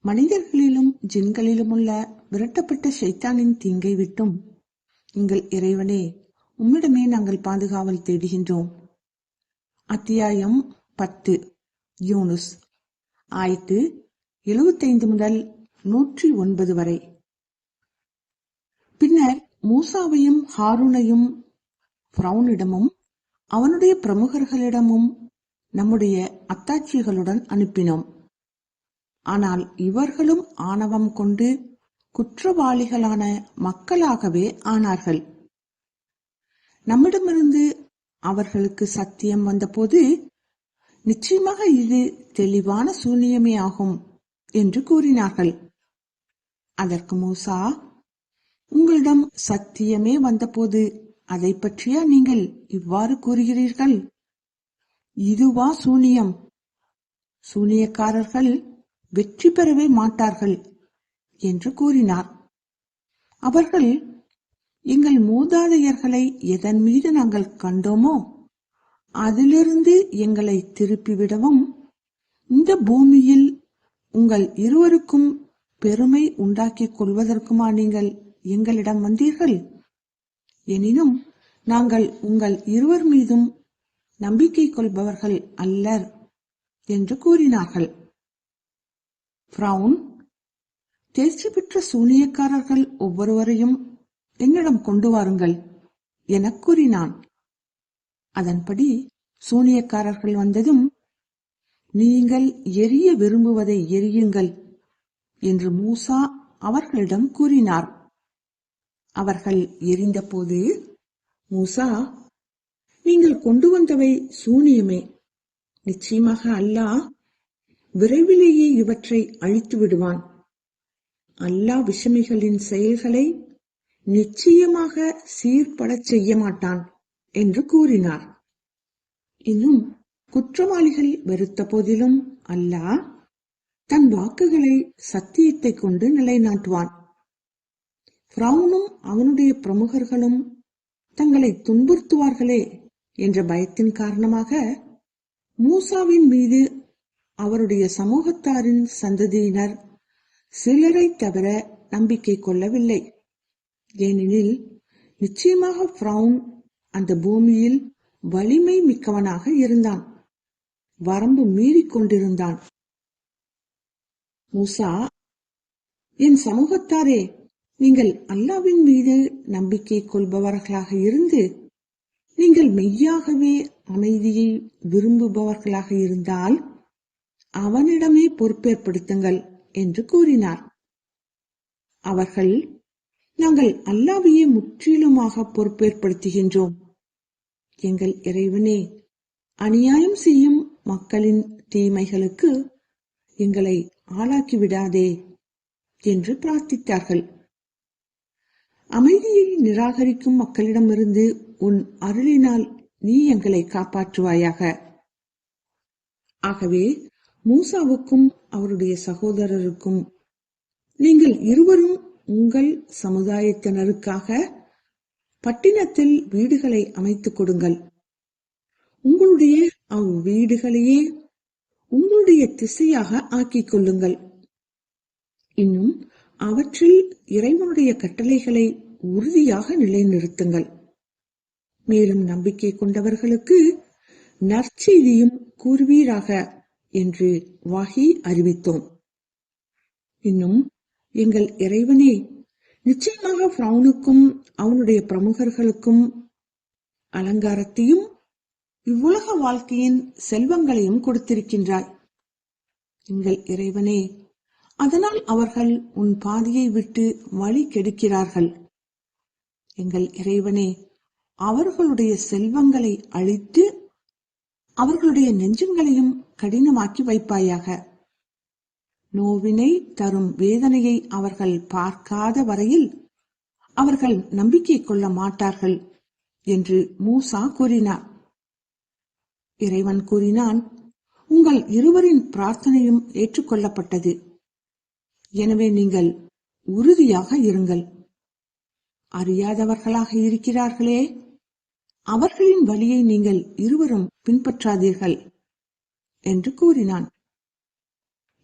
மனிதர்களிலும் ஜின்களிலும் உள்ள விரட்டப்பட்ட ஷைத்தானின் தீங்கை விட்டும் எங்கள் இறைவனே உம்மிடமே நாங்கள் பாதுகாவல் தேடுகின்றோம். அத்தியாயம் பத்து. யூனுஸ். ஆயிரத்து எழுபத்தைந்து முதல் நூற்றி ஒன்பது வரை. பின்னர் மூசாவையும் ஹாரூனையும் பிரவுனிடமும் அவனுடைய பிரமுகர்களிடமும் நம்முடைய அத்தாட்சிகளுடன் அனுப்பினோம். ஆனால் இவர்களும் ஆணவம் கொண்டு குற்றவாளிகளான மக்களாகவே ஆனார்கள். நம்மிடமிருந்து அவர்களுக்கு சத்தியம் வந்தபோது நிச்சயமாக இது தெளிவான சூனியமே ஆகும் என்று கூறினார்கள். அதற்கு மூசா உங்களிடம் சத்தியமே வந்தபோது அதை பற்றியா நீங்கள் இவ்வாறு கூறுகிறீர்கள்? இதுவா சூனியம்? சூனியக்காரர்கள் வெற்றி பெறவே மாட்டார்கள் என்று கூறினார். அவர்கள் எங்கள் மூதாதையர்களை எதன் மீது நாங்கள் கண்டோமோ அதிலிருந்து எங்களை திருப்பிவிடவும் இந்த பூமியில் உங்கள் இருவருக்கும் பெருமை உண்டாக்கிக் கொள்வதற்குமா நீங்கள் எங்களிடம் வந்தீர்கள்? எனினும் நாங்கள் உங்கள் இருவர் மீதும் நம்பிக்கை கொள்பவர்கள் அல்லர் என்று கூறினார்கள். பிரவுன் தேர்ச்சி பெற்ற சூனியக்காரர்கள் ஒவ்வொருவரையும் என்னிடம் கொண்டு வாருங்கள் எனக் கூறினான். அதன்படி சூனியக்காரர்கள் வந்ததும் நீங்கள் எரிய விரும்புவதை எரியுங்கள் என்று மூசா அவர்களிடம் கூறினார். அவர்கள் எரிந்தபோது மூசா நீங்கள் கொண்டு வந்தவை சூனியமே. நிச்சயமாக அல்லாஹ் விரைவிலேயே இவற்றை அழித்து விடுவான். அல்லாஹ் விஷமிகளின் செயல்களை நிச்சயமாக சீர்படச் செய்ய மாட்டான் என்று கூறினார். இன்னும் குற்றவாளிகள் வெறுத்த போதிலும் அல்லாஹ் தன் வாக்குகளை சத்தியத்தை கொண்டு நிலைநாட்டுவான். பிரவுனும் அவனுடைய பிரமுகர்களும் தங்களை துன்புறுத்துவார்களே என்ற பயத்தின் காரணமாக மூசாவின் மீது அவருடைய சமூகத்தாரின் சந்ததியினர் சிலரை தவிர நம்பிக்கை கொள்ளவில்லை. ஏனெனில் நிச்சயமாக பிரவுன் அந்த பூமியில் வலிமை மிக்கவனாக இருந்தான். வரம்பு மீறி கொண்டிருந்தான். மூசா என் சமூகத்தாரே நீங்கள் அல்லாவின் மீது நம்பிக்கை கொள்பவர்களாக இருந்து நீங்கள் மெய்யாகவே அமைதியை விரும்புபவர்களாக இருந்தால் அவனிடமே பொறுப்பேற்படுத்துங்கள் என்று கூறினார். அவர்கள் நாங்கள் அல்லாவையே முற்றிலுமாக பொறுப்பேற்படுத்துகின்றோம். எங்கள் இறைவனே அநியாயம் செய்யும் மக்களின் தீமைகளுக்கு எங்களை ஆளாக்கி விடாதே என்று பிரார்த்தித்தார்கள். அமைதியை நிராகரிக்கும் மக்களிடமிருந்து உன் அருளினால் நீ எங்களை காப்பாற்றுவாயாக. ஆகவே மூசாவுக்கும் அவருடைய சகோதரருக்கும் நீங்கள் இருவரும் உங்கள் சமுதாயத்தினருக்காக பட்டினத்தில் வீடுகளை அமைத்துக் கொடுங்கள். உங்களுடைய அவ்வீடுகளையே உங்களுடைய திசையாக ஆக்கிக் கொள்ளுங்கள். இன்னும் அவற்றில் இறைவனுடைய கட்டளைகளை உறுதியாக நிலைநிறுத்துங்கள். மேலும் நம்பிக்கை கொண்டவர்களுக்கு நற்செய்தியும் கூறுவீராக. என்று வாகி அறிவித்தோம். இன்னும் எங்கள் இறைவனே நிச்சயமாக பிரவுனுக்கும் அவனுடைய பிரமுகர்களுக்கும் அலங்காரத்தையும் இவ்வுலக வாழ்க்கையின் செல்வங்களையும் கொடுத்திருக்கின்றாய். எங்கள் இறைவனே அதனால் அவர்கள் உன் பாதையை விட்டு வழி கெடுக்கிறார்கள். எங்கள் இறைவனே அவர்களுடைய செல்வங்களை அழித்து அவர்களுடைய நெஞ்சங்களையும் கடினமாக்கி வைப்பாயாக. நோவினை தரும் வேதனையை அவர்கள் பார்க்காத வரையில் அவர்கள் நம்பிக்கை கொள்ள மாட்டார்கள் என்று மூசா கூறினார். இறைவன் கூறினான் உங்கள் இருவரின் பிரார்த்தனையும் ஏற்றுக்கொள்ளப்பட்டது. எனவே நீங்கள் உறுதியாக இருங்கள். அறியாதவர்களாக இருக்கிறார்களே. அவர்களின் வழியை நீங்கள் இருவரும் பின்பற்றாதீர்கள் என்று கூறினான்.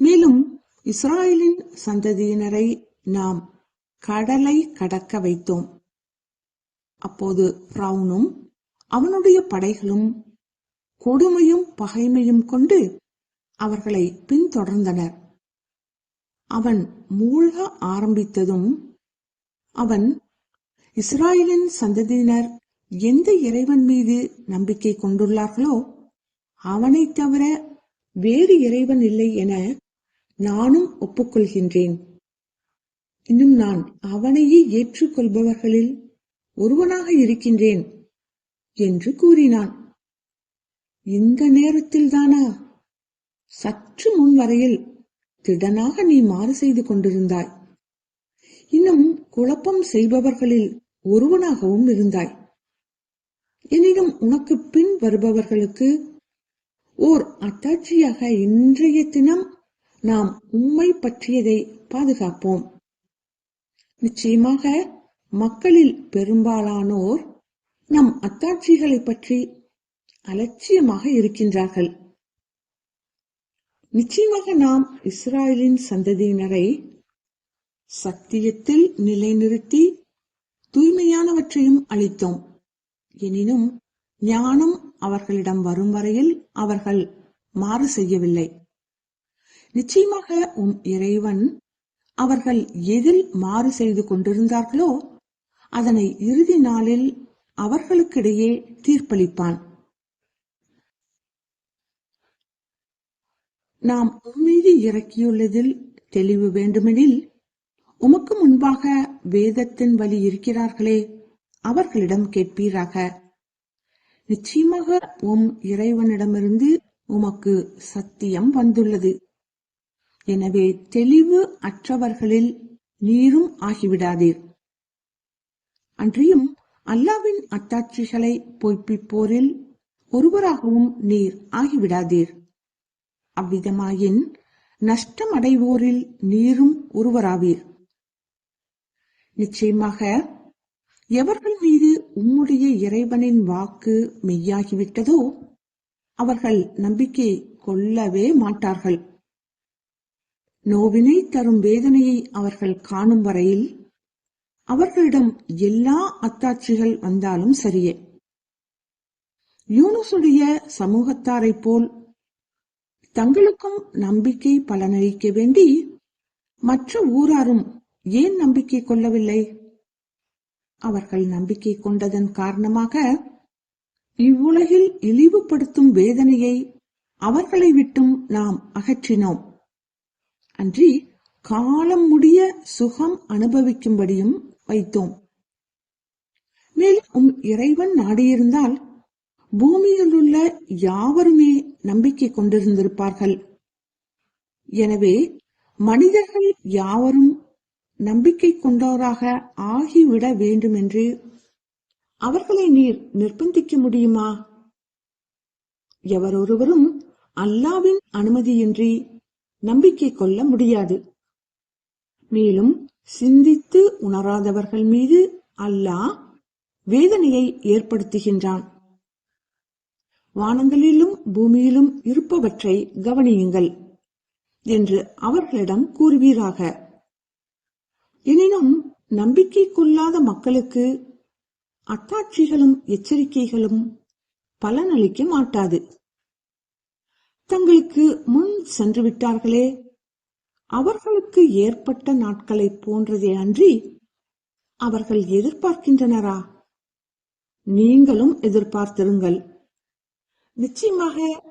மேலும் இஸ்ராயலின் சந்ததியினரை நாம் கடலை கடக்க வைத்தோம். அப்போது பிரவுனும் அவனுடைய படைகளும் கொடுமையும் பகைமையும் கொண்டு அவர்களை பின்தொடர்ந்தனர். அவன் மூழ்க ஆரம்பித்ததும் அவன் இஸ்ராயலின் சந்ததியினர் எந்த இறைவன் மீது நம்பிக்கை கொண்டுள்ளார்களோ அவனை தவிர வேறு இறைவன் இல்லை என நானும் ஒப்புக்கொள்கின்றேன். இன்னும் நான் அவனையே ஏற்றுக்கொள்பவர்களில் ஒருவனாக இருக்கின்றேன் என்று கூறினான். இந்த நேரத்தில்தானா? சற்று முன் வரையில் திடனாக நீ மாறு செய்து கொண்டிருந்தாய். இன்னும் குழப்பம் செய்பவர்களில் ஒருவனாகவும் இருந்தாய். எனினும் உனக்கு பின் வருபவர்களுக்கு ஓர் அத்தாட்சியாக இன்றைய தினம் நாம் உண்மை பற்றியதை பாதுகாப்போம். நிச்சயமாக மக்களில் பெரும்பாலானோர் நம் அத்தாட்சிகளை பற்றி அலட்சியமாக இருக்கின்றார்கள். நிச்சயமாக நாம் இஸ்ராயலின் சந்ததியினரை சத்தியத்தில் நிலைநிறுத்தி தூய்மையானவற்றையும் அளித்தோம். எனினும் ஞானம் அவர்களிடம் வரும் வரையில் அவர்கள் மாறு செய்யவில்லை. நிச்சயமாக உன் இறைவன் அவர்கள் எதில் மாறு செய்து கொண்டிருந்தார்களோ அதனை இறுதி நாளில் அவர்களுக்கிடையே தீர்ப்பளிப்பான். நாம் உம்மீது இறக்கியுள்ளதில் தெளிவு வேண்டுமெனில் உமக்கு முன்பாக வேதத்தின் வழி இருக்கிறார்களே அவர்களிடம் கேட்பீராக. நிச்சயமாக உம் இறைவனிடமிருந்து உமக்கு சத்தியம் வந்துள்ளது. எனவே தெளிவு அற்றவர்களில் நீரும் ஆகிவிடாதீர். அன்றியும் அல்லாவின் அத்தாட்சிகளை பொய்ப்பிப்போரில் ஒருவராகவும் நீர் ஆகிவிடாதீர். அவ்விதமாயின் நஷ்டமடைவோரில் நீரும் ஒருவராவீர் நிச்சயமாக எவர்கள் உம்முடைய இறைவனின் வாக்கு மெய்யாகிவிட்டதோ? அவர்கள் நம்பிக்கை கொள்ளவே மாட்டார்கள். நோவினை தரும் வேதனையை அவர்கள் காணும் வரையில் அவர்களிடம் எல்லா அத்தாட்சிகள் வந்தாலும் சரியே. யூனுசுடைய சமூகத்தாரைப் போல் தங்களுக்கும் நம்பிக்கை பலனளிக்க வேண்டி மற்ற ஊராரும் ஏன் நம்பிக்கை கொள்ளவில்லை? அவர்கள் நம்பிக்கை கொண்டதன் காரணமாக இவ்வுலகில் இழிவுபடுத்தும் வேதனையை அவர்களை விட்டும் நாம் அகற்றினோம். அன்றி காலம் முடிய சுகம் அனுபவிக்கும்படியும் வைத்தோம். மேலும் உம் இறைவன் நாடியிருந்தால் பூமியில் உள்ள யாவருமே நம்பிக்கை கொண்டிருந்திருப்பார்கள். எனவே மனிதர்கள் யாவரும் நம்பிக்கை கொண்டோராக ஆகிவிட வேண்டும் என்று அவர்களை நீர் நிர்பந்திக்க முடியுமா? எவரொருவரும் அல்லாவின் அனுமதியின்றி நம்பிக்கை கொள்ள முடியாது. மேலும் சிந்தித்து உணராதவர்கள் மீது அல்லாஹ் வேதனையை ஏற்படுத்துகின்றான். வானங்களிலும் பூமியிலும் இருப்பவற்றை கவனியுங்கள் என்று அவர்களிடம் கூறுவீராக. எனினும் நம்பிக்கை கொள்ளாத மக்களுக்கு அத்தாட்சிகளும் எச்சரிக்கைகளும் பலனளிக்க மாட்டாது. தங்களுக்கு முன் சென்று விட்டார்களே அவர்களுக்கு ஏற்பட்ட நாட்களைப் போன்றதே அன்றி அவர்கள் எதிர்பார்க்கின்றனரா? நீங்களும் எதிர்பார்த்திருங்கள். நிச்சயமாக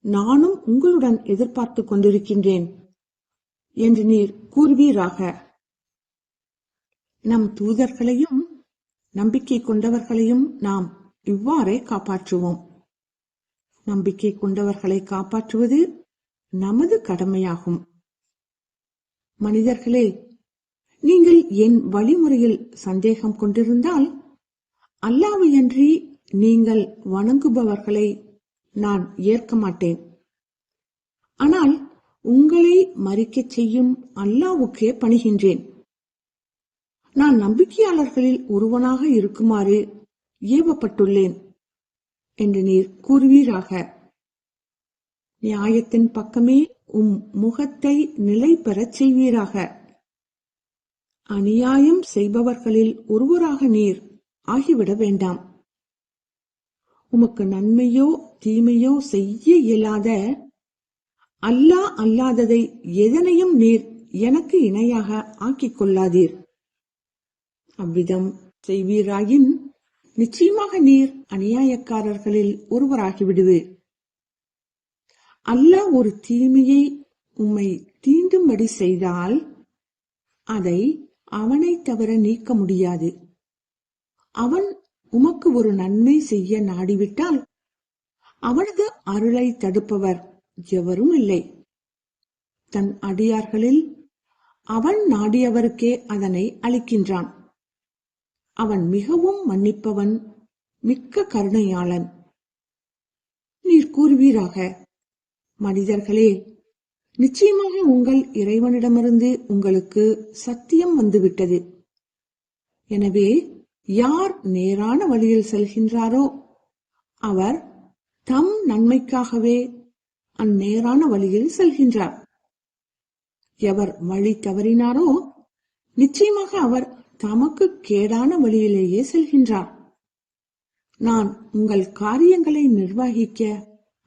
நானும் உங்களுடன் எதிர்பார்த்துக் கொண்டிருக்கின்றேன் என்று நீர் கூறுவீராக. நம் தூதர்களையும் நம்பிக்கை கொண்டவர்களையும் நாம் இவ்வாறே காப்பாற்றுவோம். நம்பிக்கை கொண்டவர்களை காப்பாற்றுவது நமது கடமையாகும். மனிதர்களே நீங்கள் என் வழிமுறையில் சந்தேகம் கொண்டிருந்தால் அல்லாவையன்றி நீங்கள் வணங்குபவர்களை நான் ஏற்க மாட்டேன். ஆனால் உங்களை மறிக்கச் செய்யும் அல்லாவுக்கே பணிகின்றேன். நான் நம்பிக்கையாளர்களில் ஒருவனாக இருக்குமாறு ஏவப்பட்டுள்ளேன் என்று நீர் கூறுவீராக. நியாயத்தின் பக்கமே உம் முகத்தை நிலை பெறச் செய்வீராக. அநியாயம் செய்பவர்களில் ஒருவராக நீர் ஆகிவிட வேண்டாம். உமக்கு நன்மையோ தீமையோ செய்ய இயலாத அல்லா அல்லாததை எதனையும் நீர் எனக்கு இணையாக ஆக்கிக் கொள்ளாதீர். அவ்விதம் செய்வீராயின் நிச்சயமாக நீர் அநியாயக்காரர்களில் ஒருவராகி விடுவீர் அல்லாஹ் ஒரு தீமையை உம்மை தீண்டும்படி செய்தால் அதை அவனை தவிர நீக்க முடியாது. அவன் உமக்கு ஒரு நன்மை செய்ய நாடிவிட்டால் அவனது அருளை தடுப்பவர் எவரும் இல்லை. தன் அடியார்களில் அவன் நாடியவருக்கே அதனை அளிக்கின்றான். அவன் மிகவும் மன்னிப்பவன் மிக்க கருணையாளன். நீர் கூறுவீராக மனிதர்களே நிச்சயமாக உங்கள் இறைவனிடமிருந்து உங்களுக்கு சத்தியம் வந்துவிட்டது. எனவே யார் நேரான வழியில் செல்கின்றாரோ அவர் தம் நன்மைக்காகவே அந்நேரான வழியில் செல்கின்றார். எவர் வழி தவறினாரோ நிச்சயமாக அவர் தமக்கு கேடான வழியிலேயே செல்கின்றார். நான் உங்கள் காரியங்களை நிர்வகிக்க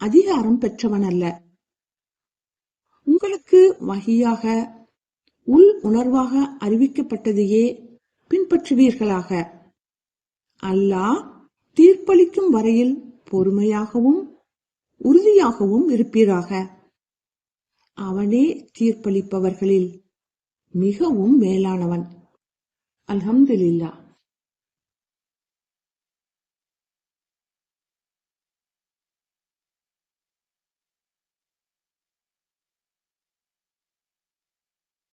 அதிகாரம் பெற்றவன் அல்ல உங்களுக்கு வகையாக உள் உணர்வாக அறிவிக்கப்பட்டதையே பின்பற்றுவீர்களாக. அல்லாஹ் தீர்ப்பளிக்கும் வரையில் பொறுமையாகவும் உறுதியாகவும் இருப்பீராக. அவனே தீர்ப்பளிப்பவர்களில் மிகவும் மேலானவன். الحمد لله.